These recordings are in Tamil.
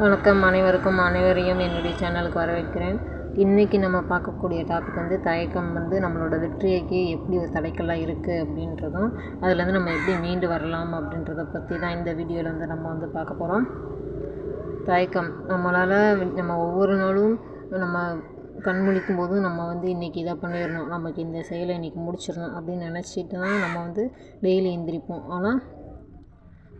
வணக்கம் அனைவருக்கும் அனைவரையும் என்னுடைய சேனலுக்கு வரவேற்கிறேன். இன்றைக்கி நம்ம பார்க்கக்கூடிய டாபிக் வந்து தயக்கம் வந்து நம்மளோட வெற்றியைக்கு எப்படி ஒரு தடைக்கெல்லாம் இருக்குது அப்படின்றதும் அதுலேருந்து நம்ம எப்படி மீண்டு வரலாம் அப்படின்றத பற்றி தான் இந்த வீடியோவில் வந்து நம்ம வந்து பார்க்க போகிறோம் தயக்கம் நம்மளால் நம்ம ஒவ்வொரு நாளும் நம்ம கண் முழிக்கும் போதும் நம்ம வந்து இன்றைக்கி இதை பண்ணிடணும் நமக்கு இந்த செயலை இன்றைக்கி முடிச்சிடணும் அப்படின்னு நினச்சிட்டு தான் நம்ம வந்து டெய்லி எந்திரிப்போம். ஆனால்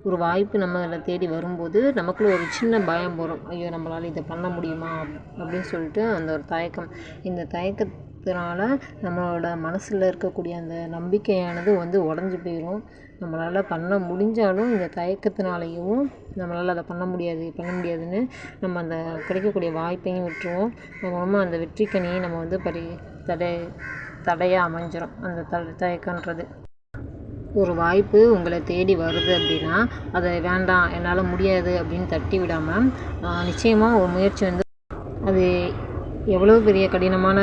ஒரு வாய்ப்பு நம்ம தேடி வரும்போது நமக்குள்ள ஒரு சின்ன பயம் வரும். ஐயோ நம்மளால் இதை பண்ண முடியுமா? அப்படின்னு சொல்லிட்டு அந்த ஒரு தயக்கம். இந்த தயக்கத்தினால நம்மளோட மனசில் இருக்கக்கூடிய அந்த நம்பிக்கையானது வந்து உடஞ்சி போயிடும் நம்மளால் பண்ண முடிஞ்சாலும் இந்த தயக்கத்தினாலேயும் நம்மளால் அதை பண்ண முடியாது பண்ண முடியாதுன்னு நம்ம அந்த கிடைக்கக்கூடிய வாய்ப்பையும் விட்டுருவோம். நம்ம அந்த வெற்றிக்கனியை நம்ம வந்து பரி தடை தடையாக அமைஞ்சிரும். அந்த த தயக்கன்றது ஒரு வாய்ப்பு உங்களை தேடி வருது அப்படின்னா அதை வேண்டாம் என்னால் முடியாது அப்படின்னு தட்டி விடாமல் நிச்சயமாக ஒரு முயற்சி வந்து அது எவ்வளோ பெரிய கடினமான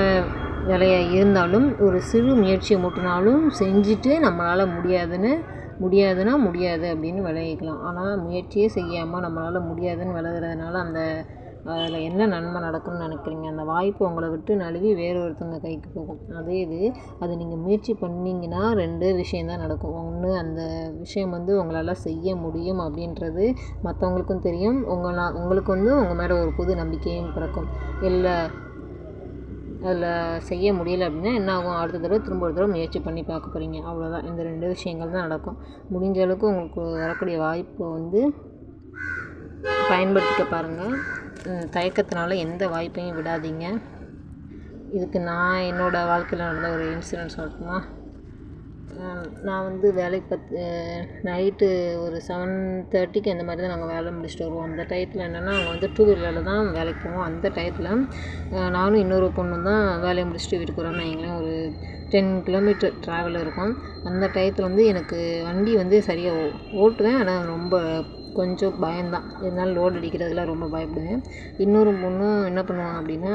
வேலையாக இருந்தாலும் ஒரு சிறு முயற்சியை மட்டுனாலும் செஞ்சுட்டு நம்மளால் முடியாதுன்னு முடியாதுன்னா முடியாது அப்படின்னு விளைவிக்கலாம் ஆனால் முயற்சியே செய்யாமல் நம்மளால் முடியாதுன்னு விலகிறதுனால அந்த அதில் என்ன நன்மை நடக்கும்னு நினைக்கிறீங்க? அந்த வாய்ப்பு உங்களை விட்டு நழுவி வேறு ஒருத்தவங்க கைக்கு போகும். அதே இது அது நீங்கள் முயற்சி பண்ணிங்கன்னா ரெண்டு விஷயந்தான் நடக்கும். ஒன்று அந்த விஷயம் வந்து உங்களால் செய்ய முடியும் அப்படின்றது மற்றவங்களுக்கும் தெரியும். உங்களை உங்களுக்கு வந்து உங்கள் மேலே ஒரு புது நம்பிக்கையும் பிறக்கும். இல்லை அதில் செய்ய முடியல அப்படின்னா என்ன ஆகும்? அடுத்த தடவை திரும்ப ஒரு தடவை முயற்சி பண்ணி பார்க்க போகிறீங்க அவ்வளோதான் இந்த ரெண்டு விஷயங்கள் தான் நடக்கும். முடிஞ்ச அளவுக்கு உங்களுக்கு வரக்கூடிய வாய்ப்பை வந்து பயன்படுத்திக்க பாருங்கள் தயக்கத்தினால எந்த வாய்ப்பையும் விடாதீங்க. இதுக்கு நான் என்னோடய வாழ்க்கையில் நடந்த ஒரு இன்சிடென்ட் சொல்லட்டுமா? நான் வந்து வேலைக்கு பத்து நைட்டு ஒரு செவன் தேர்ட்டிக்கு அந்த மாதிரி தான் நாங்கள் வேலை முடிச்சுட்டு வருவோம். அந்த டயத்தில் என்னென்னா நாங்கள் வந்து டூ வீலரில் தான் வேலைக்கு போவோம். அந்த டயத்தில் நானும் இன்னொரு பொண்ணு தான் வேலையை முடிச்சுட்டு வீட்டுக்கு வரோம்னு வைங்களேன். ஒரு டென் கிலோமீட்டர் ட்ராவல் இருக்கும். அந்த டயத்தில் வந்து எனக்கு வண்டி வந்து சரியாக ஓட்டுவேன். ஆனால் ரொம்ப கொஞ்சம் பயம்தான். இருந்தாலும் லோடு அடிக்கிறதுலாம் ரொம்ப பயப்படுவேன். இன்னொரு பொண்ணும் என்ன பண்ணுவான் அப்படின்னா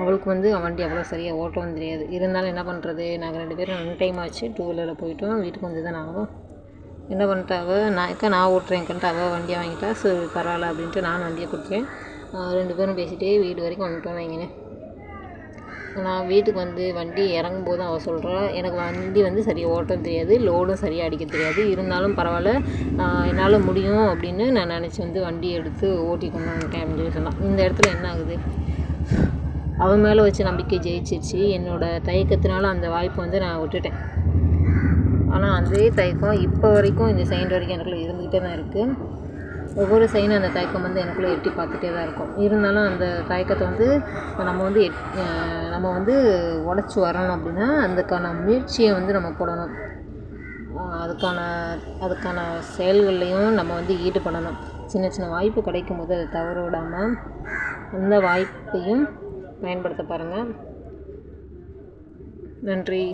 அவளுக்கு வந்து வண்டி அவ்வளோ சரியாக ஓட்டவும் தெரியாது. இருந்தாலும் என்ன பண்ணுறது நாங்கள் ரெண்டு பேரும் ரெண்டு டைம் ஆச்சு டூ வீலரில் போயிட்டோம். வீட்டுக்கு வந்து தான் நாங்களும் என்ன பண்ணிட்டாவ நான் அக்கா நான் ஓட்டுறேன்க்கன்ட்டு அவள் வண்டியை வாங்கிட்டா ஸோ பரவாயில்ல அப்படின்ட்டு நான் வண்டியை கொடுத்தேன். ரெண்டு பேரும் பேசிகிட்டே வீடு வரைக்கும் வந்துட்டோம் வைங்கினேன் நான் வீட்டுக்கு வந்து வண்டி இறங்கும் போது அவள் சொல்கிறா எனக்கு வண்டி வந்து சரியாக ஓட்டம் தெரியாது லோடும் சரியாக அடிக்க தெரியாது இருந்தாலும் பரவாயில்ல என்னால் முடியும் அப்படின்னு நான் நினச்சி வந்து வண்டி எடுத்து ஓட்டி கொண்டு வந்துட்டேன் அப்படின்னு சொல்லி சொன்னான். இந்த இடத்துல என்ன ஆகுது? அவன் மேலே வச்ச நம்பிக்கை ஜெயிச்சிருச்சு. என்னோடய தயக்கத்தினால அந்த வாய்ப்பை வந்து நான் விட்டுட்டேன். ஆனால் அதே தயக்கம் இப்போ வரைக்கும் இந்த செகண்ட் வரைக்கும் எனக்குள்ள இருந்துக்கிட்டே தான் இருக்குது ஒவ்வொரு சைனும் அந்த தயக்கம் வந்து எனக்குள்ளே எட்டி பார்த்துட்டே தான் இருக்கும். இருந்தாலும் அந்த தயக்கத்தை வந்து நம்ம வந்து எட் நம்ம வந்து உடச்சி வரணும் அப்படின்னா அதுக்கான முயற்சியை வந்து நம்ம போடணும். அதுக்கான அதுக்கான செயல்கள்லையும் நம்ம வந்து ஈடுபடணும். சின்ன சின்ன வாய்ப்பு கிடைக்கும் போது அதை தவற விடாமல் அந்த வாய்ப்பையும் பயன்படுத்த பாருங்கள் நன்றி.